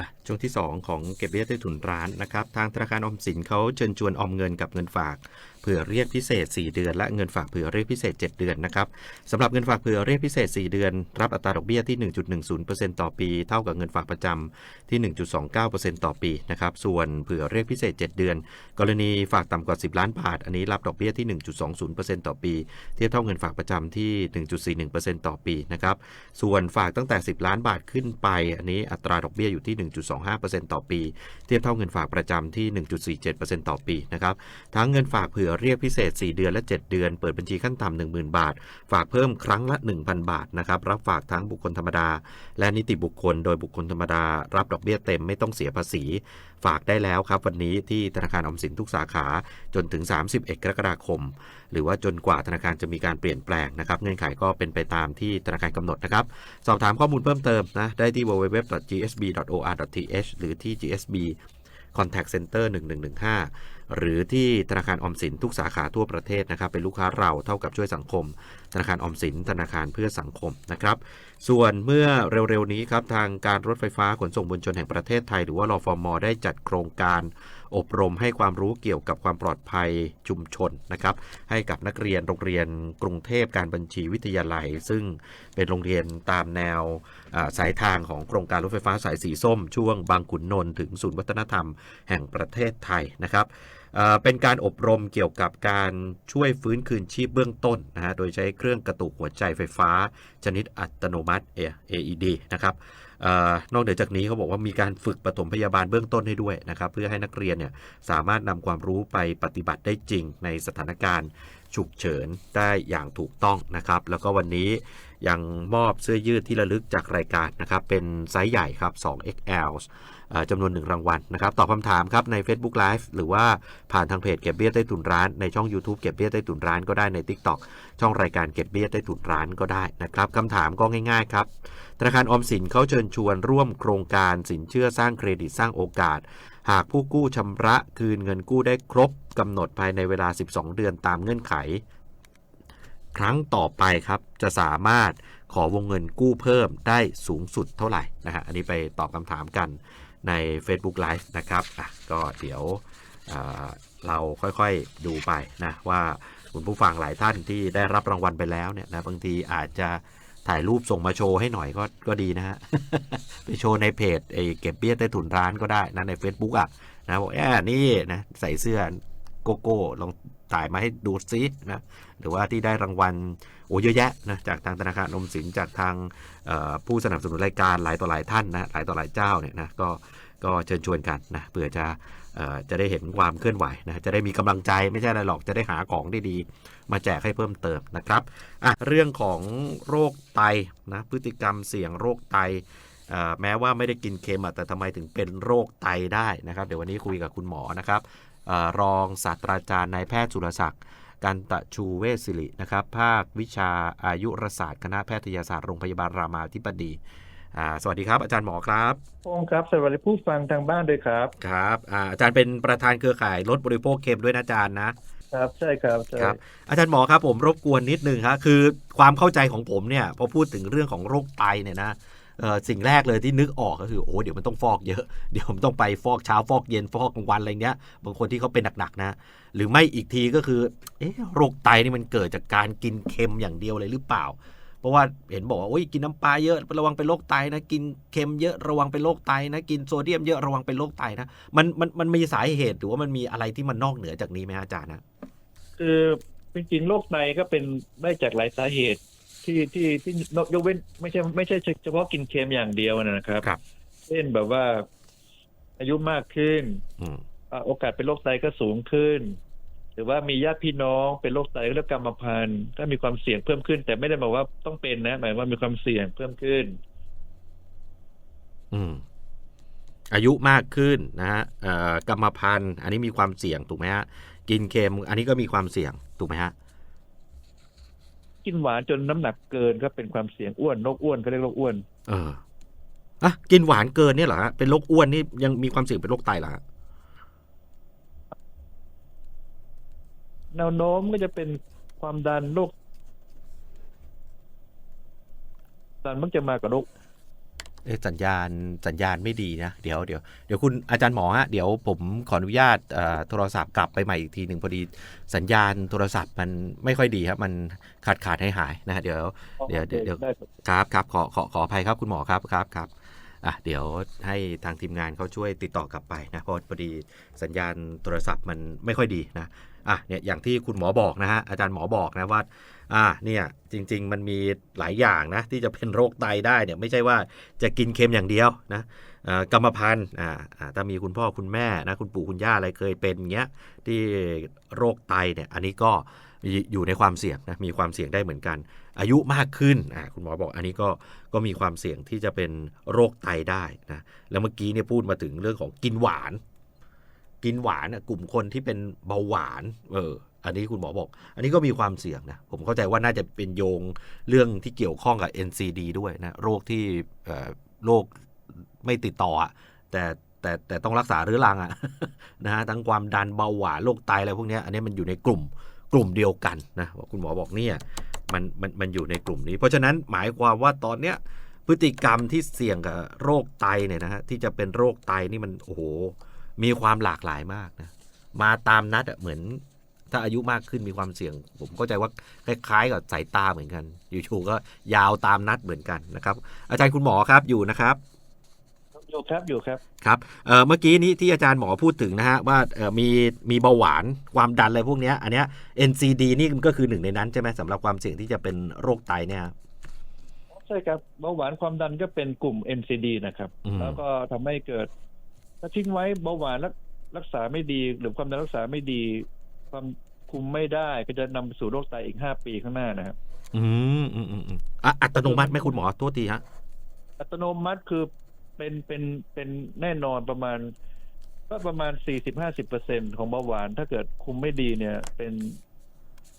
อะ ช่วงที่ 2 ของเก็บเบี้ยใต้ถุนร้านนะครับ ทางธนาคารออมสินเขาเชิญชวนออมเงินกับเงินฝากเผื่อเรียกพิเศษ 4 เดือน และเงินฝากเผื่อเรียกพิเศษ 7 เดือนนะครับสำหรับเงินฝากเผื่อเรียกพิเศษ 4 เดือน รับอัตราดอกเบี้ยที่ 1.10%ต่อปี เท่ากับเงินฝากประจำที่ 1.29%ต่อปีนะครับส่วนเผื่อเรียกพิเศษ 7 เดือน กรณีฝากต่ำกว่า 10 ล้านบาท อันนี้รับดอกเบี้ยที่ 1.20%ต่อปี เทียบเท่าเงินฝากประจำที่ 1.41%ต่อปีนะครับส่วนฝากตั้งแต่ 10 ล้านบาทขึ้นไป อันนี้อัตราดอกเบี้ยอยู่ที่1.25%ต่อปี เทียบเท่าเงินฝากประจำที่ 1.47%ต่อปีนะครับทั้งเงินฝากเผื่อเรียกพิเศษ 4 เดือนและ 7 เดือน เปิดบัญชีขั้นต่ำ10,000 บาท ฝากเพิ่มครั้งละ 1,000 บาทนะครับรับฝากทั้งบุคคลธรรมดา และนิติบุคคล โดยบุคคลธรรมดา รับดอกเบี้ยเต็มไม่ต้องเสียภาษี ฝากได้แล้วครับวันนี้ที่ธนาคารออมสินทุกสาขาจนถึง 31 กรกฎาคม หรือว่าจนกว่าธนาคารจะมีการเปลี่ยนแปลงนะครับ เงื่อนไขก็เป็นไปตามที่ธนาคารกำหนดนะครับ สอบถามข้อมูลเพิ่มเติมนะได้ที่ www.gsb.or.th หรือที่ GSB Contact Center 1115 หรือที่ธนาคารออมสินทุกสาขาทั่วประเทศนะครับ เป็นลูกค้าเราเท่ากับช่วยสังคม ธนาคารออมสินธนาคารเพื่อสังคมนะครับ ส่วนเมื่อเร็วๆนี้ครับ ทางการรถไฟฟ้าขนส่งมวลชนแห่งประเทศไทย หรือว่ารอฟอมอได้จัดโครงการ อบรมให้ความรู้เกี่ยวกับความปลอดภัยชุมชนนะครับ ให้กับนักเรียนโรงเรียนกรุงเทพการบัญชีวิทยาลัย ซึ่งเป็นโรงเรียนตามแนวสายทางของโครงการรถไฟฟ้าสายสีส้ม ช่วงบางขุนนนท์ถึงศูนย์วัฒนธรรมแห่งประเทศไทยนะครับเป็นการอบรมเกี่ยวกับการช่วยฟื้นคืนชีพเบื้องต้นนะฮะ โดยใช้เครื่องกระตุกหัวใจไฟฟ้า ชนิดอัตโนมัติ AED นะครับ นอกเหนือจากนี้เขาบอกว่ามีการฝึกปฐมพยาบาลเบื้องต้นให้ด้วยนะครับ เพื่อให้นักเรียนเนี่ยสามารถนำความรู้ไปปฏิบัติได้จริงในสถานการณ์ฉุกเฉินได้อย่างถูกต้องนะครับ แล้วก็วันนี้ยังมอบเสื้อยืดที่ระลึกจากรายการนะครับ เป็นไซส์ใหญ่ครับ 2XL เอ่อ จำนวนหนึ่งรางวัลนะครับตอบคำถามครับใน Facebook Live หรือว่าผ่านทางเพจเก็บเบี้ยใต้ถุนร้านในช่อง YouTube เก็บเบี้ยใต้ถุนร้านก็ได้ใน TikTok ช่องรายการเก็บเบี้ยใต้ถุนร้านก็ได้นะครับคำถามก็ง่ายๆครับธนาคารออมสินเขาเชิญชวนร่วมโครงการสินเชื่อสร้างเครดิตสร้างโอกาส หากผู้กู้ชำระคืนเงินกู้ได้ครบกำหนดภายในเวลา 12 เดือนตามเงื่อนไข ครั้งต่อไปครับจะสามารถขอวงเงินกู้เพิ่มได้สูงสุดเท่าไหร่นะฮะอันนี้ไปตอบคำถามกัน ใน Facebook Live นะครับอะก็เดี๋ยวเอ่อเราค่อยๆดูไปนะว่าคุณผู้ฟังหลายท่านที่ได้รับรางวัลไปแล้วเนี่ยนะบางทีอาจจะถ่ายรูปส่งมาโชว์ให้หน่อยก็ก็ดีนะฮะไปโชว์ในเพจไอ้เก็บเบี้ยใต้ถุนร้านก็ได้นะใน Facebook อะนะบอกแอบนี่นะใส่เสื้อโกโก้ลองถ่ายมาให้ดูซินะหรือว่าที่ได้รางวัล โอ้เยอะแยะนะจากทางธนาคารออมสินจากทางผู้สนับสนุนรายการหลายต่อหลายท่านนะหลายต่อหลายเจ้าเนี่ยนะก็ก็เชิญชวนกันนะเพื่อจะจะได้เห็นความเคลื่อนไหวนะจะได้มีกำลังใจไม่ใช่อะไรหรอกจะได้หาของได้ดีมาแจกให้เพิ่มเติมนะครับอะเรื่องของโรคไตนะพฤติกรรมเสี่ยงโรคไตแม้ว่าไม่ได้กินเค็มอะแต่ทำไมถึงเป็นโรคไตได้นะครับ เดี๋ยววันนี้คุยกับคุณหมอนะครับออรองศาสตราจารย์นายแพทย์สุรศักดิ์ กันตะชูเวชศิรินะครับ ภาควิชาอายุรศาสตร์คณะแพทยศาสตร์โรงพยาบาลรามาธิบดีอ่าสวัสดีครับ อาจารย์หมอครับพงศ์ครับสวัสดีผู้ฟังทางบ้านด้วยครับครับอ่าอาจารย์เป็นประธานเครือข่ายลดบริโภคเค็มด้วยนะอาจารย์นะครับใช่ครับใช่ครับ อาจารย์หมอครับผมรบกวนนิดนึงครับคือความเข้าใจของผมเนี่ยพอพูดถึงเรื่องของโรคไตเนี่ยนะเอ่อ สิ่งแรกเลยที่นึกออกก็คือโอ้เดี๋ยวมันต้องฟอกเยอะเดี๋ยวมันต้องไปฟอกเช้าฟอกเย็นฟอกกลางวันอะไรเงี้ยบางคนที่เขาเป็นหนักๆนะ หรือไม่อีกทีก็คือเอ๊ะโรคไตนี่มันเกิดจากการกินเค็มอย่างเดียวเลยหรือเปล่า เพราะว่าเห็นบอกว่าโอ้ยกินน้ำปลาเยอะระวังเป็นโรคไตนะ กินเค็มเยอะระวังเป็นโรคไตนะกินโซเดียมเยอะระวังเป็นโรคไตนะมันมันมันมีสาเหตุหรือว่ามันมีอะไรที่มันนอกเหนือจากนี้ไหมอาจารย์นะคือจริงๆโรคไตก็เป็นได้จากหลายสาเหตุ ที่ที่ที่ยกเว้นไม่ใช่ไม่ใช่เฉพาะกินเค็มอย่างเดียวนะครับครับ เช่นแบบว่า อายุมากขึ้นอืมอ่าโอกาสเป็นโรคไตก็สูงขึ้น หรือว่ามีญาติพี่น้องเป็นโรคไตเรียกกรรมพันธุ์ก็มีความเสี่ยงเพิ่มขึ้น แต่ไม่ได้บอกว่าต้องเป็นนะ หมายว่ามีความเสี่ยงเพิ่มขึ้น อืม อายุมากขึ้นนะฮะเอ่อกรรมพันธุ์ อันนี้มีความเสี่ยงถูกไหมฮะ กินเค็ม อันนี้ก็มีความเสี่ยงถูกไหมฮะ กินหวานจนน้ำหนักเกินก็เป็นความเสี่ยงอ้วนโรคอ้วนก็เรียกโรคอ้วนเอออะกินหวานเกินเนี่ยเหรอฮะเป็นโรคอ้วนนี่ยังมีความเสี่ยงเป็นโรคไตเหรอฮะแนวโน้มก็จะเป็นความดันโรคดันมักจะมากับโรคเอ๊ะ สัญญาณสัญญาณไม่ดีนะ เดี๋ยวเดี๋ยวเดี๋ยวคุณอาจารย์หมอฮะเดี๋ยวผมขออนุญาตเอ่อโทรศัพท์กลับไปใหม่อีกทีหนึ่งพอดีสัญญาณโทรศัพท์มันไม่ค่อยดีครับ มันขาดขาดหายหายๆนะฮะเดี๋ยวเดี๋ยวเดี๋ยวเดี๋ยวได้ครับครับครับขอขอขออภัยครับคุณหมอครับครับครับอะเดี๋ยวให้ทางทีมงานเขาช่วยติดต่อกลับไปนะเพราะพอดีสัญญาณโทรศัพท์มันไม่ค่อยดีนะอะเนี่ยอย่างที่คุณหมอบอกนะฮะอาจารย์หมอบอกนะว่า อ่าเนี่ยจริง ๆ มันมีหลายอย่างนะที่จะเป็นโรคไตได้เนี่ยไม่ใช่ว่าจะกินเค็มอย่างเดียวนะกรรมพันธุ์อ่าถ้ามีคุณพ่อคุณแม่นะคุณปู่คุณย่าอะไรเคยเป็นเงี้ยที่โรคไตเนี่ยอันนี้ก็อยู่ในความเสี่ยงนะมีความเสี่ยงได้เหมือนกัน อายุมากขึ้นอ่าคุณหมอบอกอันนี้ก็ก็มีความเสี่ยงที่จะเป็นโรคไตได้นะแล้วเมื่อกี้เนี่ยพูดมาถึงเรื่องของกินหวาน กินหวานน่ะกลุ่มคนที่เป็นเบาหวานเออ อันนี้คุณหมอบอก อันนี้ก็มีความเสี่ยงนะ ผมเข้าใจว่าน่าจะเป็นโยงเรื่องที่เกี่ยวข้องกับ NCD ด้วยนะ โรคที่โรคไม่ติดต่อแต่แต่แต่ต้องรักษาเรื้อรังอะนะฮะทั้งความดันเบาหวานโรคไตอะไรพวกนี้อันนี้มันอยู่ในกลุ่มกลุ่มเดียวกันนะคุณหมอบอกเนี่ยมันมันมันอยู่ในกลุ่มนี้ เพราะฉะนั้นหมายความว่าตอนเนี้ยพฤติกรรมที่เสี่ยงกับโรคไตเนี่ยนะฮะที่จะเป็นโรคไตนี่มันโอ้โหมีความหลากหลายมากนะมาตามนัดอะเหมือน ถ้าอายุมากขึ้นมีความเสี่ยง ผมเข้าใจว่าคล้ายๆ กับสายตาเหมือนกัน อยู่ๆก็ยาวตามนัดเหมือนกันนะครับ อาจารย์คุณหมอครับอยู่นะครับอยู่ครับอยู่ครับครับเอ่อเมื่อกี้นี้ที่อาจารย์หมอพูดถึงนะฮะว่าเอ่อมีมีเบาหวานความดันอะไรพวกเนี้ยอันเนี้ย NCD นี่มันก็คือหนึ่งในนั้นใช่ไหมสำหรับความเสี่ยงที่จะเป็นโรคไตเนี่ยครับใช่ครับเบาหวานความดันก็เป็นกลุ่ม NCD นะครับอืมแล้วก็ทำให้เกิด ถ้าทิ้งไว้เบาหวานรักรักษาไม่ดี หรือความดันรักษาไม่ดี ความคุมไม่ได้ก็จะนำไปสู่โรคไตอีกห้าปีข้างหน้านะครับ อืมอืมอืมอืมอะอัตโนมัติไหมคุณหมอโทษทีฮะ อัตโนมัติคือเป็นเป็นเป็นแน่นอนประมาณ ก็ประมาณสี่สิบห้าสิบเปอร์เซ็นของเบาหวาน ถ้าเกิดคุมไม่ดีเนี่ย เป็น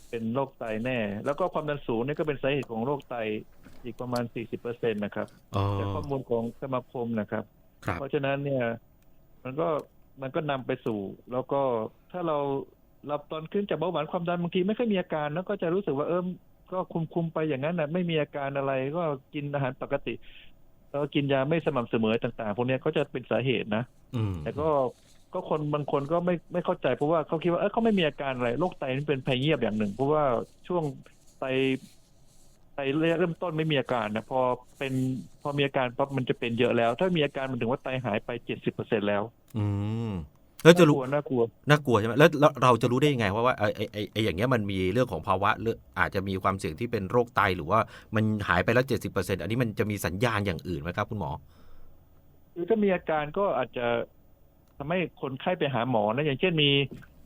เป็นโรคไตแน่ แล้วก็ความดันสูงเนี่ยก็เป็นสาเหตุของโรคไตอีกประมาณสี่สิบเปอร์เซ็นนะครับอ๋อจากข้อมูลของสมาคมนะครับครับ เพราะฉะนั้นเนี่ย มันก็มันก็นำไปสู่ แล้วก็ถ้าเรา เราตอนขึ้นจากเบาหวานความดันบางทีไม่ค่อยมีอาการแล้วก็จะรู้สึกว่าเออก็คุมคุมไปอย่างนั้นนะไม่มีอาการอะไรก็กินอาหารปกติแล้วก็กินยาไม่สม่ำเสมอต่างๆพวกเนี้ยก็จะเป็นสาเหตุนะอืมแต่ก็ก็คนบางคนก็ไม่ไม่เข้าใจเพราะว่าเขาคิดว่าเออเขาไม่มีอาการอะไรโรคไตนี่เป็นภัยเงียบอย่างหนึ่ง เพราะว่าช่วงไตไตระยะเริ่มต้นไม่มีอาการนะพอเป็นพอมีอาการปั๊บมันจะเป็นเยอะแล้ว ถ้ามีอาการมันถึงว่าไตหายไปเจ็ดสิบเปอร์เซ็นแล้ว อืม แล้วจะรู้น่ากลัวน่ากลัวใช่ไหมแล้วแล้วเราจะรู้ได้ยังไงว่าว่าไอ้ไอ้ไอ้ไอ้อย่างเงี้ยมันมีเรื่องของภาวะเรื่องอาจจะมีความเสี่ยงที่เป็นโรคไตหรือว่ามันหายไปแล้วเจ็ดสิบเปอร์เซ็นอันนี้มันจะมีสัญญาณอย่างอื่นไหมครับคุณหมอคือถ้ามีอาการก็อาจจะทำให้คนไข้ไปหาหมอนะอย่างเช่นมี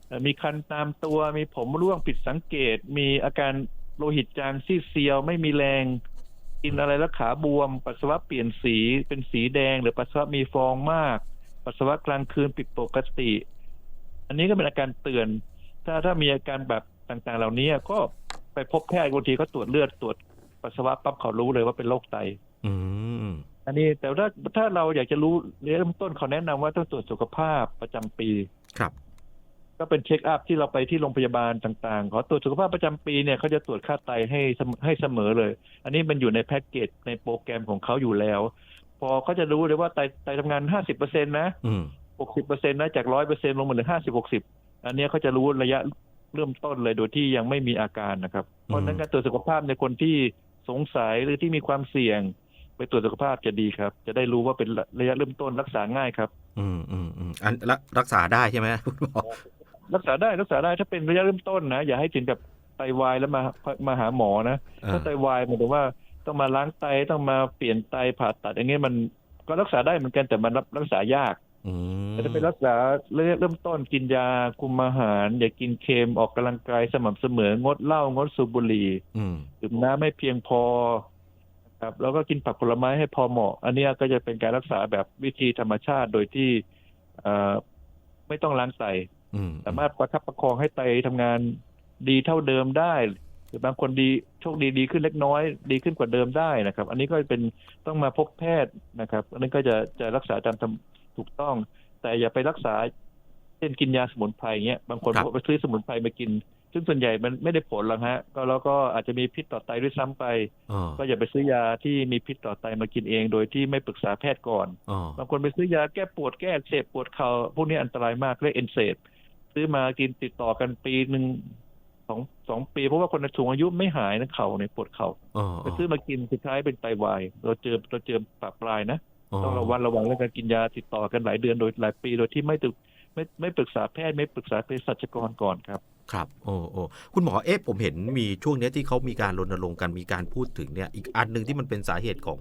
เอ่อมีคันตามตัวมีผมร่วงผิดสังเกต มีอาการโลหิตจางซีดเซียวไม่มีแรงกินอะไรแล้วขาบวม ปัสสาวะเปลี่ยนสีเป็นสีแดง หรือปัสสาวะมีฟองมาก ปัสสาวะกลางคืนผิดปกติ อันนี้ก็เป็นอาการเตือน ถ้าถ้ามีอาการแบบต่างๆ เหล่านี้ก็ไปพบแพทย์บางทีก็ตรวจเลือดตรวจปัสสาวะปั๊บเขารู้เลยว่าเป็นโรคไต อืมอันนี้แต่ถ้าถ้าเราอยากจะรู้เริ่มต้นเขาแนะนำว่าต้องตรวจสุขภาพประจำปีครับ ก็เป็นเช็คอัพที่เราไปที่โรงพยาบาลต่างๆ ขอตรวจสุขภาพประจำปีเนี่ยเขาจะตรวจค่าไตให้เสมอให้เสมอเลย อันนี้มันอยู่ในแพ็กเกจในโปรแกรมของเขาอยู่แล้วพอ เขาจะรู้เลยว่าไตไตทำงานห้าสิบเปอร์เซ็นนะอืมหกสิบเปอร์เซ็นนะจากร้อยเปอร์เซ็นลงมาเหลือห้าสิบหกสิบอันเนี้ยเขาจะรู้ระยะเริ่มต้นเลยโดยที่ยังไม่มีอาการนะครับ เพราะฉะนั้นการตรวจสุขภาพในคนที่สงสัยหรือที่มีความเสี่ยง ไปตรวจสุขภาพจะดีครับ จะได้รู้ว่าเป็นระยะเริ่มต้นรักษาง่ายครับ อืมอืมอืมอันรักรักษาได้ใช่ไหมคุณหมอรักษาได้รักษาได้ถ้าเป็นระยะเริ่มต้นนะอย่าให้ถึงกับไตวายแล้วมามาหาหมอนะอ่าถ้าไตวายหมายถึงว่า ต้องมาล้างไตต้องมาเปลี่ยนไตผ่าตัดอย่างเงี้ยมันก็รักษาได้เหมือนกันแต่มันรับรักษายากอืมแต่ถ้าเป็นรักษาระยะเริ่มต้นกินยาคุมอาหาร อย่ากินเค็มออกกำลังกายสม่ำเสมองดเหล้างดสูบบุหรี่อืมดื่มน้ำไม่เพียงพอครับ แล้วก็กินผักผลไม้ให้พอเหมาะ อันเนี้ยก็จะเป็นการรักษาแบบวิธีธรรมชาติโดยที่เอ่อไม่ต้องล้างไตอืมสามารถประคับประคองให้ไตทำงานดีเท่าเดิมได้ หรือบางคนดีโชคดีดีขึ้นเล็กน้อย ดีขึ้นกว่าเดิมได้นะครับ อันนี้ก็เป็นต้องมาพบแพทย์นะครับ อันนี้ก็จะจะรักษาตามทำถูกต้อง แต่อย่าไปรักษาเช่นกินยาสมุนไพรเงี้ยบางคนครับไปซื้อสมุนไพรมากิน ซึ่งส่วนใหญ่มันไม่ได้ผลหรอกฮะ ก็แล้วก็อาจจะมีพิษต่อไตด้วยซ้ำไปอ๋อก็อย่าไปซื้อยาที่มีพิษต่อไตมากินเอง โดยที่ไม่ปรึกษาแพทย์ก่อนอ๋อบางคนไปซื้อยาแก้ปวดแก้อักเสบปวดเข่าพวกนี้อันตรายมากเรียกเอนเซดซื้อมากินติดต่อกันปีหนึ่ง สองสองปีเพราะว่าคนสูงอายุไม่หายนะเข่าเนี่ยปวดเข่าอ๋อไปซื้อมากินสุดท้ายเป็นไตวายเราเจอเราเจอปรับปลายนะอ๋อต้องระวังระวังเรื่องการกินยาติดต่อกันหลายเดือนโดยหลายปีโดยที่ไม่ตึก ไม่ไม่ปรึกษาแพทย์ไม่ปรึกษาเภสัชกรก่อนครับครับโอ้โอ้คุณหมอเอ๊ะผมเห็นมีช่วงนี้ที่เขามีการรณรงค์กันมีการพูดถึงเนี่ยอีกอันหนึ่งที่มันเป็นสาเหตุของ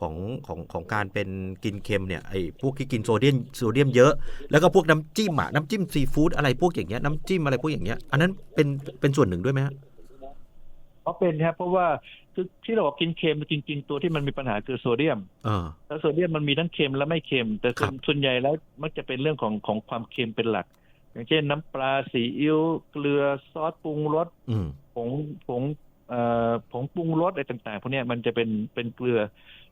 ของของของการเป็นกินเค็มเนี่ยไอ้พวกที่กินโซเดียมโซเดียมเยอะแล้วก็พวกน้ำจิ้มอะน้ำจิ้มซีฟู้ดอะไรพวกอย่างเงี้ยน้ำจิ้มอะไรพวกอย่างเงี้ยอันนั้นเป็นเป็นส่วนหนึ่งด้วยไหมฮะ เพราะเป็นครับเพราะว่าคือที่เราบอกกินเค็มจริง ๆ ตัวที่มันมีปัญหาคือโซเดียมเออแล้วโซเดียมมันมีทั้งเค็มและไม่เค็ม แต่ส่วนครับส่วนใหญ่แล้วมักจะเป็นเรื่องของของความเค็มเป็นหลัก อย่างเช่น น้ำปลาซีอิ๊วเกลือซอสปรุงรสอืมผงผงเอ่อ ผงปรุงรสอะไรต่างๆพวกเนี้ยมันจะเป็นเป็นเกลือ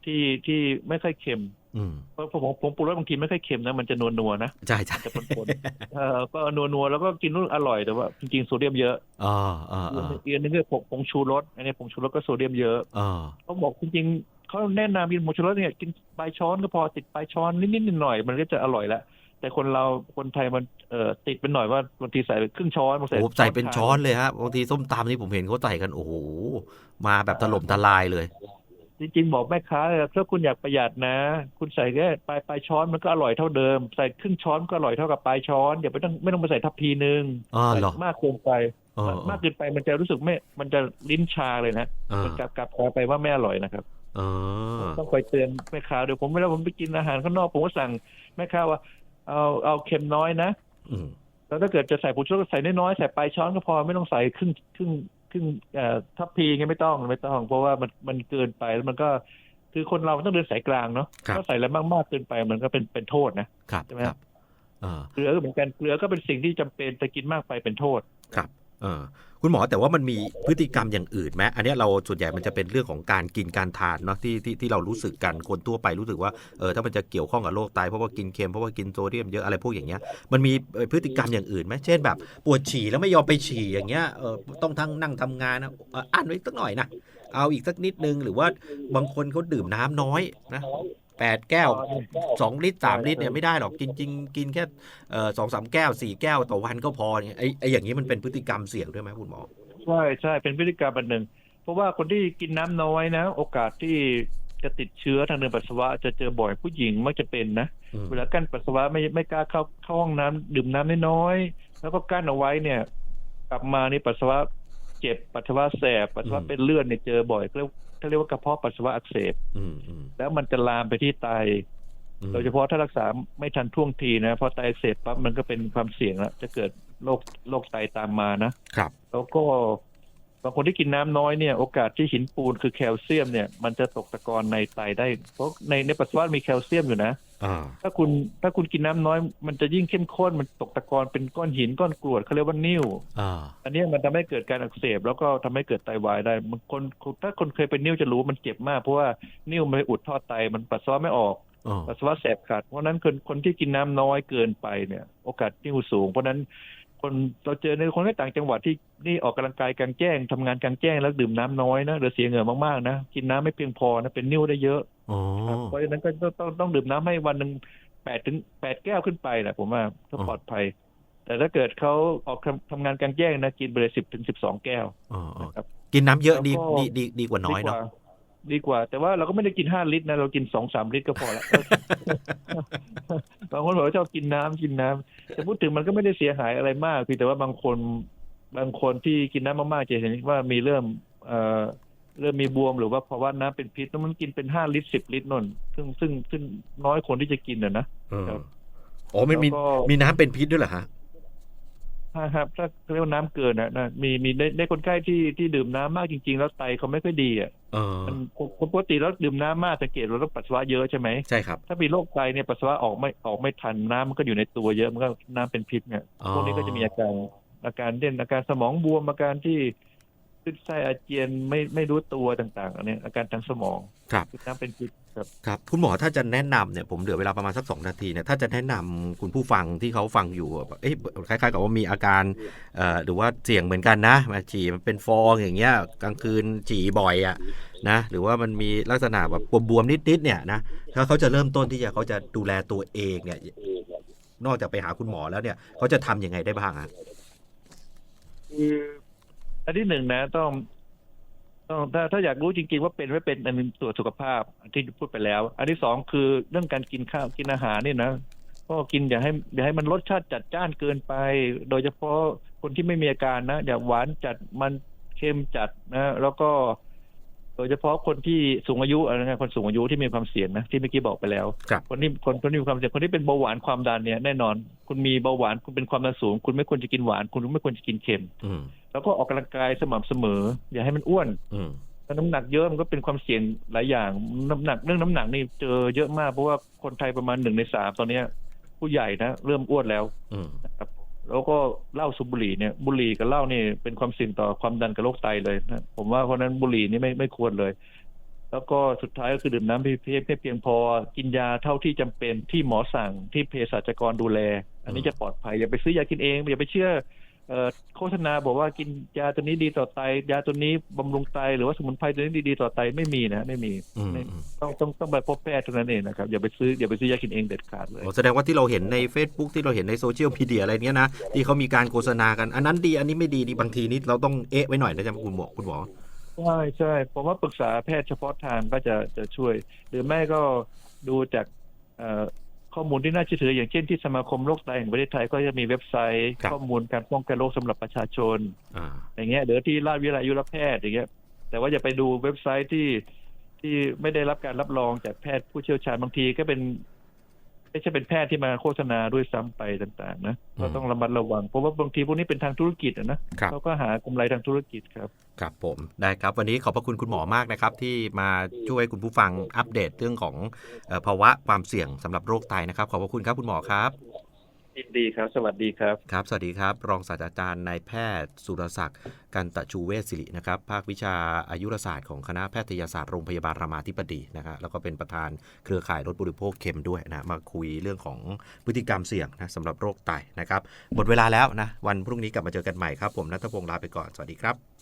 ที่ที่ไม่ค่อยเค็มอืมเพราะผงผงปรุงรสบางทีไม่ค่อยเค็มนะมันจะนัวนัวๆนะใช่ใช่จะปนๆเออก็นัวนัวๆแล้วก็กินนู่นอร่อยแต่ว่าจริงๆโซเดียมเยอะอ๋ออ๋ออ๋ออีกอันนึงคือผงผงชูรสอันนี้ผงชูรสก็โซเดียมเยอะอ๋อเขาบอกจริงๆเขาแนะนำกินผงชูรสเนี่ยกินปลายช้อนก็พอติดปลายช้อนนิดๆหน่อยๆมันก็จะอร่อยละ แต่คนเราคนไทยมันเอ่อติดเป็นหน่อยว่าบางทีใส่ครึ่งช้อนบางทีโอ้ใส่เป็นช้อนเลยฮะบางทีส้มตำนี่ผมเห็นเขาใส่กันโอ้โหมาแบบถล่มทลายเลย จริงๆ บอกแม่ค้าเลยถ้าคุณอยากประหยัดนะ คุณใส่แค่ปลายปลายช้อนมันก็อร่อยเท่าเดิม ใส่ครึ่งช้อนก็อร่อยเท่ากับปลายช้อนอย่าไปต้องไม่ต้องไปใส่ทัพพีหนึ่งอ๋อใส่เหรอมากเกินไปเออมากเกินไปมันจะรู้สึกไม่มันจะลิ้นชาเลยนะเออมันกลับกลับกลายไปว่าไม่อร่อยนะครับเออต้องคอยเตือนแม่ค้าด้วยผมเวลาผมไปกินอาหารข้างนอกผมก็สั่งแม่ค้าว่า เอาเอาเค็มน้อยนะอืมแล้วถ้าเกิดจะใส่ผงชูรสก็ใส่น้อยๆใส่ปลายช้อนก็พอไม่ต้องใส่ครึ่งครึ่งครึ่งเอ่อทัพพีไงไม่ต้องไม่ต้อง เพราะว่ามันมันเกินไปแล้วมันก็คือคนเรามันต้องเดินสายกลางเนาะครับถ้าใส่แล้วมากๆเกินไปมันก็เป็นเป็นโทษนะครับใช่ไหมครับเออเกลือก็เหมือนกันเกลือก็เป็นสิ่งที่จำเป็นแต่กินมากไปเป็นโทษครับ เออคุณหมอแต่ว่ามันมีพฤติกรรมอย่างอื่นไหมอันนี้เราส่วนใหญ่มันจะเป็นเรื่องของการกินการทานเนาะที่ที่ที่เรารู้สึกกันคนทั่วไปรู้สึกว่าเออถ้ามันจะเกี่ยวข้องกับโรคไตเพราะว่ากินเค็มเพราะว่ากินโซเดียมเยอะอะไรพวกอย่างเงี้ยมันมีพฤติกรรมอย่างอื่นไหมเช่นแบบ ปวดฉี่แล้วไม่ยอมไปฉี่อย่างเงี้ยเออต้องทั้งนั่งทำงานนะอ่ออั้นไว้สักหน่อยนะเอาอีกสักนิดนึงหรือว่าบางคนเขาดื่มน้ำน้อยนะ แปดแก้วสองลิตรสามลิตรเนี่ยไม่ได้หรอกจริง ๆ กินแค่เออสองสามแก้วสี่แก้วต่อวันก็พอเนี่ยไอ้ไอ้อย่างนี้มันเป็นพฤติกรรมเสี่ยงด้วยไหมคุณหมอใช่ใช่เป็นพฤติกรรมอันหนึ่งเพราะว่าคนที่กินน้ำน้อยนะ โอกาสที่จะติดเชื้อทางเดินปัสสาวะจะเจอบ่อยผู้หญิงมักจะเป็นนะอืมเวลากั้นปัสสาวะไม่ไม่กล้าเข้าเข้าห้องน้ำดื่มน้ำน้อยๆแล้วก็กั้นเอาไว้เนี่ย กลับมานี่ปัสสาวะเจ็บปัสสาวะแสบปัสสาวะเป็นเลือดเนี่ยเจอบ่อยเขาเรียก เขาเรียกว่ากระเพาะปัสสาวะอักเสบอืมอืมแล้วมันจะลามไปที่ไตอืมโดยเฉพาะถ้ารักษาไม่ทันท่วงทีนะพอไตอักเสบปั๊บมันก็เป็นความเสี่ยงแล้วจะเกิดโรคโรคไตตามมานะครับ แล้วก็บางคนที่กินน้ำน้อยเนี่ยโอกาสที่หินปูนคือแคลเซียมเนี่ยมันจะตกตะกอนในไตได้เพราะในในปัสสาวะมีแคลเซียมอยู่นะอ่า ถ้าคุณถ้าคุณกินน้ำน้อย มันจะยิ่งเข้มข้นมันตกตะกอนเป็นก้อนหินก้อนกรวดเขาเรียกว่านิ่วอ่าอันเนี้ยมันทำให้เกิดการอักเสบ แล้วก็ทำให้เกิดไตวายได้มันคนถ้าคนเคยเป็นนิ่วจะรู้ว่ามันเจ็บมากเพราะว่านิ่วมันไปอุดท่อไตมันปัสสาวะไม่ออกอ๋อปัสสาวะแสบขัดเพราะฉะนั้นคนคนที่กินน้ำน้อยเกินไปเนี่ย โอกาสนิ่วสูง เพราะฉะนั้นคนเราเจอในคนในต่างจังหวัดที่นี่ออกกำลังกายกลางแจ้งทำงานกลางแจ้งแล้วดื่มน้ำน้อยนะหรือเสียเหงื่อมากๆนะกินน้ำไม่เพียงพอนะเป็นนิ่วได้เยอะ อ๋อครับเพราะฉะนั้นก็ต้องต้องต้องดื่มน้ำให้วันหนึ่งแปดถึงแปดแก้วขึ้นไปนะผมว่าก็ปลอดภัย แต่ถ้าเกิดเขาออกทำทำงานกลางแจ้งนะกินไปเลยสิบถึงสิบสองแก้วอ๋ออ๋อนะครับ กินน้ำเยอะดีแล้วก็ ดีดีดีกว่าน้อยดีกเนาะว่าดีกว่า แต่ว่าเราก็ไม่ได้กินห้าลิตรนะเรากินสองสามลิตรก็พอละ บางคนบอกว่าชอบกินน้ำกินน้ำแต่พูดถึงมันก็ไม่ได้เสียหายอะไรมากเพียงแต่ว่าบางคนบางคนที่กินน้ำมากๆจะเห็นว่ามีเริ่มเอ่อ เริ่มมีบวมหรือว่าภาวะน้ำเป็นพิษแล้วมันกินเป็นห้าลิตรสิบลิตรนนซึ่งซึ่งซึ่งน้อยคนที่จะกินอะนะเออครับอ๋อมันมีแล้วก็มีน้ำเป็นพิษด้วยเหรอฮะถ้าครับถ้าเรียกว่าน้ำเกินนะนะมีมีได้ได้คนไข้ที่ที่ดื่มน้ำมากจริง ๆ แล้วไตเขาไม่ค่อยดีอะเออมันปกติแล้วดื่มน้ำมากสังเกตเราต้องปัสสาวะเยอะใช่ไหมใช่ครับถ้ามีโรคไตเนี่ยปัสสาวะออกไม่ออกไม่ทันน้ำมันก็อยู่ในตัวเยอะมันก็น้ำเป็นพิษเนี่ยอ๋อพวกนี้ก็จะมีอาการอาการเด่นอาการสมองบวมอาการที่ ขึ้นไส้อาเจียนไม่ไม่รู้ตัวต่างๆอันเนี้ยอาการทางสมองครับคือน้ำเป็นพิษครับครับคุณหมอถ้าจะแนะนำเนี่ยผมเหลือเวลาประมาณสักสองนาทีเนี่ยถ้าจะแนะนำคุณผู้ฟังที่เขาฟังอยู่แบบเอ๊ะคล้ายๆ กับว่ามีอาการเอ่อหรือว่าเสี่ยงเหมือนกันนะมาฉี่มันเป็นฟองอย่างเงี้ยกลางคืนฉี่บ่อยอะ่ะนะหรือว่ามันมีลักษณะแบบบวมๆนิดๆเนี่ยนะถ้าเขาจะเริ่มต้นที่จะเขาจะดูแลตัวเองเนี่ยนอกจากไปหาคุณหมอแล้วเนี่ยเขาจะทำยังไงได้บ้างอะคือ อันที่หนึ่งนะต้องต้องถ้าถ้าอยากรู้จริง ๆ ว่าเป็นไม่เป็นอันนี้ตรวจสุขภาพที่พูดไปแล้ว อันที่สองคือเรื่องการกินข้าวกินอาหารนี่นะก็กินอย่าให้อย่าให้มันรสชาติจัดจ้านเกินไป โดยเฉพาะคนที่ไม่มีอาการนะอย่าหวานจัดมันเค็มจัดนะแล้วก็โดยเฉพาะคนที่สูงอายุอะไรนะคนสูงอายุที่มีความเสี่ยงนะที่เมื่อกี้บอกไปแล้วครับคนที่คนคนที่มีความเสี่ยงคนที่เป็นเบาหวานความดันเนี่ยแน่นอน คุณมีเบาหวานคุณเป็นความดันสูง คุณไม่ควรจะกินหวาน คุณไม่ควรจะกินเค็มอืม แล้วก็ออกกำลังกายสม่ำเสมอ อย่าให้มันอ้วนอืม ถ้าน้ำหนักเยอะมันก็เป็นความเสี่ยงหลายอย่าง น้ำหนักเรื่องน้ำหนักนี่เจอเยอะมากเพราะว่าคนไทยประมาณหนึ่งในสามตอนเนี้ย ผู้ใหญ่นะเริ่มอ้วนแล้วอืม นะครับ แล้วก็เหล้าสูบบุหรี่เนี่ยบุหรี่กับเหล้านี่เป็นความเสี่ยงต่อความดันกับโรคไตเลยนะผมว่าเพราะฉะนั้นบุหรี่นี่ไม่ไม่ควรเลย แล้วก็สุดท้ายก็คือดื่มน้ำเพียงเพียงพอกินยาเท่าที่จำเป็นที่หมอสั่งที่เภสัชกรดูแล อันนี้จะปลอดภัยอย่าไปซื้อยากินเองอย่าไปเชื่อเอ่อ โฆษณาบอกว่ากินยาตัวนี้ดีต่อไต ยาตัวนี้บำรุงไตหรือว่าสมุนไพรตัวนี้ดีๆต่อไตไม่มีนะไม่มีอืมไม่อืมต้องต้องต้องไปพบแพทย์เท่านั้นเองนะครับอย่าไปซื้ออย่าไปซื้อยากินเองเด็ดขาดเลยโอ้แสดงว่าที่เราเห็นใน Facebook ที่เราเห็นในโซเชียลมีเดียอะไรเนี้ยนะที่เขามีการโฆษณากัน อันนั้นดีอันนี้ไม่ดีนี่บางทีนี่เราต้องเอ๊ะไว้หน่อยนะจ๊ะคุณหมอคุณหมอใช่ใช่ผมว่าปรึกษาแพทย์เฉพาะทางก็จะจะช่วย หรือไม่ก็ดูจากเอ่อ ข้อมูลที่น่าเชื่อถืออย่างเช่นที่สมาคมโรคไตแห่งประเทศไทยก็จะมีเว็บไซต์ ครับ ข้อมูลการป้องกันโรคสำหรับประชาชน อ่า อย่างเงี้ยเดี๋ยวที่ราชวิทยาลัยยุรแพทย์อย่างเงี้ยแต่ว่าอย่าไปดูเว็บไซต์ที่ที่ไม่ได้รับการรับรองจากแพทย์ผู้เชี่ยวชาญบางทีก็เป็น ไม่ใช่เป็นแพทย์ที่มาโฆษณาด้วยซ้ำไปต่างๆ นะก็ต้องระมัดระวัง เพราะว่าบางทีพวกนี้เป็นทางธุรกิจอะนะครับเขาก็หากำไรทางธุรกิจครับ ครับผมได้ครับ วันนี้ขอบพระคุณคุณหมอมากนะครับ ที่มาช่วยคุณผู้ฟังอัปเดตเรื่องของเอ่อภาวะความเสี่ยงสำหรับโรคไตนะครับ ขอบพระคุณครับคุณหมอครับ ยินดีครับ สวัสดีครับ ครับ สวัสดีครับ รองศาสตราจารย์นายแพทย์ สุรศักดิ์ กันตะชูเวชศิรินะครับ ภาควิชาอายุรศาสตร์ของคณะแพทยศาสตร์โรงพยาบาลรามาธิบดีนะครับแล้วก็เป็นประธานเครือข่ายลดบริโภคเค็มด้วยนะ มาคุยเรื่องของพฤติกรรมเสี่ยงนะสำหรับโรคไตนะครับ หมดเวลาแล้วนะ วันพรุ่งนี้กลับมาเจอกันใหม่ครับ ผมนัทพงศ์ลาไปก่อน สวัสดีครับ